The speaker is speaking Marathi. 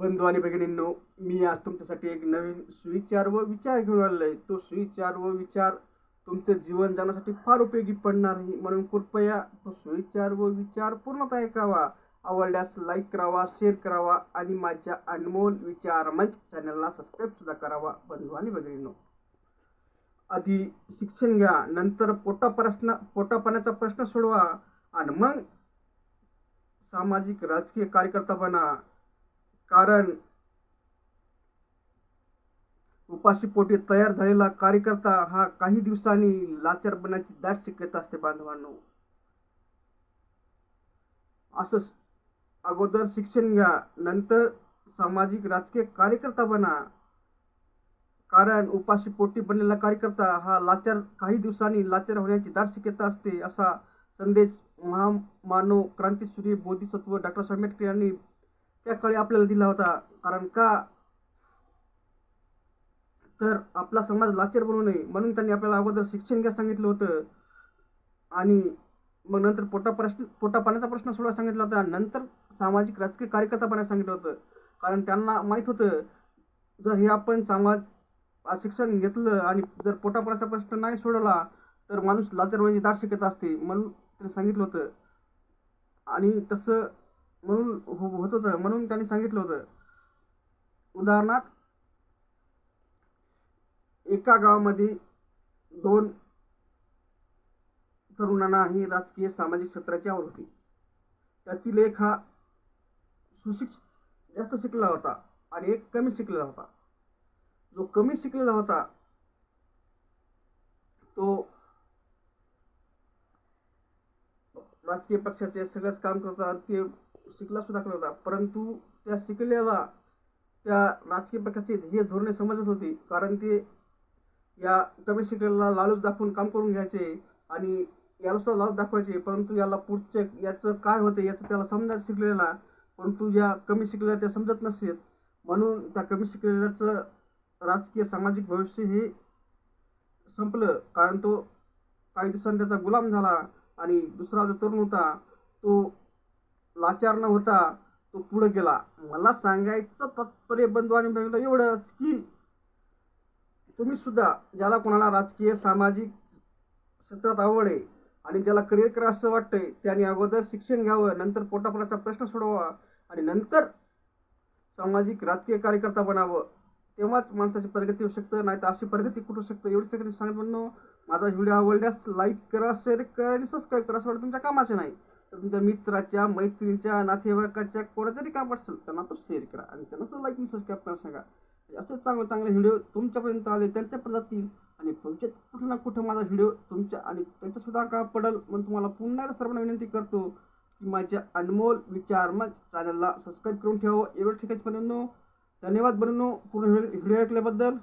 बंधू आणि भगिनींनो मी आज तुमच्यासाठी एक नवीन सुविचार व विचार घेऊन आलेलो आहे तो सुविचार व विचार तुमचं जीवन जगण्यासाठी फार उपयोगी पडणार आहे. म्हणून कृपया तो सुविचार व विचार पूर्णतः ऐकावा. आवडल्यास लाईक करावा शेअर करावा आणि माझ्या अनमोल विचार मंच चॅनलला सबस्क्राईब सुद्धा करावा बंधू आणि भगिनींनो आधी शिक्षण घ्या नंतर पोटा प्रश्न पोटापाण्याचा प्रश्न सोडवा आणि मग सामाजिक राजकीय कार्यकर्ता बना. कारण उपाशीपोटी तयार झालेला कार्यकर्ता हा काही दिवसांनी लाचार बनण्याची दाट शक्यता असते बांधवांनो. असं अगोदर शिक्षण घ्या नंतर सामाजिक राजकीय कार्यकर्ता बना. कारण उपाशीपोटी बनलेला कार्यकर्ता हा लाचार काही दिवसांनी लाचार होण्याची दाट शक्यता असते असा संदेश महामानव क्रांतीसूर्य बोधिसत्व डॉक्टर आंबेडकर यांनी त्या काळी आपल्याला दिला होता. कारण का? तर आपला समाज लाचार बनू नये. म्हणून त्यांनी आपल्याला अगोदर शिक्षण घ्या सांगितलं होतं. आणि मग नंतर पोटा प्रश्न पोटापाण्याचा प्रश्न सोडवा सांगितला होता. नंतर सामाजिक राजकीय कार्यकर्ता बनायला सांगितलं होतं. कारण त्यांना माहीत होतं जर हे आपण समाज शिक्षण घेतलं आणि जर पोटापाण्याचा प्रश्न नाही सोडवला तर माणूस लाचार होण्याची दाट शिकत असते. म्हणून त्यांनी सांगितलं होतं. आणि तसं म्हणून हो होत होतं. म्हणून त्यांनी सांगितलं होतं. उदाहरणार्थ एका गावामध्ये दोन तरुणांना ही राजकीय सामाजिक क्षेत्राची आवड होती. त्यातील एक हा सुशिक्षित जास्त शिकलेला होता आणि एक कमी शिकलेला होता. जो कमी शिकलेला होता तो राजकीय पक्षाचे सगळंच काम करतात ते शिकला सुद्धा करत होता. परंतु त्या शिकलेला त्या राजकीय पक्षाचे हे धोरणे समजत होती. कारण ते या कमी शिकलेला लालूच दाखवून काम करून घ्यायचे आणि याला सुद्धा लालूच दाखवायचे. परंतु याला पुढचे याचं काय होते याचं त्याला समजायचं शिकलेला. परंतु या कमी शिकलेल्या त्या समजत नसेल म्हणून त्या कमी शिकलेल्याचं राजकीय सामाजिक भविष्य हे संपलं. कारण तो काही दिवसांनी त्याचा गुलाम झाला आणि दुसरा जो तरुण होता तो लाचार न होता तो पुढे गेला. मला सांगायचं तात्पर्य बंधू आणि बहिणीला एवढंच की तुम्ही सुद्धा ज्याला कोणाला राजकीय सामाजिक क्षेत्रात आवड आहे आणि ज्याला करिअर करा असं वाटतंय त्याने अगोदर शिक्षण घ्यावं नंतर पोटापोटाचा प्रश्न सोडवा आणि नंतर सामाजिक राजकीय कार्यकर्ता बनावं. तेव्हाच माणसाची प्रगती होऊ शकतं नाही तर अशी प्रगती कुठू शकतं? एवढी सगळी सांगत म्हणणं माझा व्हिडिओ आवडल्यास लाईक करा शेअर करा आणि सबस्क्राईब करा असं वाटतं तुमच्या कामाचे नाही. तुमच्या मित्राच्या मैत्रिणीच्या नातेवाईकाच्या कोणातरी काम असेल त्यांना तो शेअर करा आणि त्यांना तो लाईक मी सबस्क्राईब करा सांगा. असे चांगले चांगले व्हिडिओ तुमच्यापर्यंत आले त्यांच्यापर्यंत जातील आणि भविष्यात कुठं ना कुठं माझा व्हिडिओ तुमच्या आणि त्यांच्यासुद्धा का पडेल म्हणून तुम्हाला पुन्हा एकदा सर्वांना विनंती करतो की माझ्या अनमोल विचार मंच चॅनलला सबस्क्राईब करून ठेवा. एवढं ठिकाणी बनवणं धन्यवाद बनवणं पूर्ण व्हिडिओ ऐकल्याबद्दल.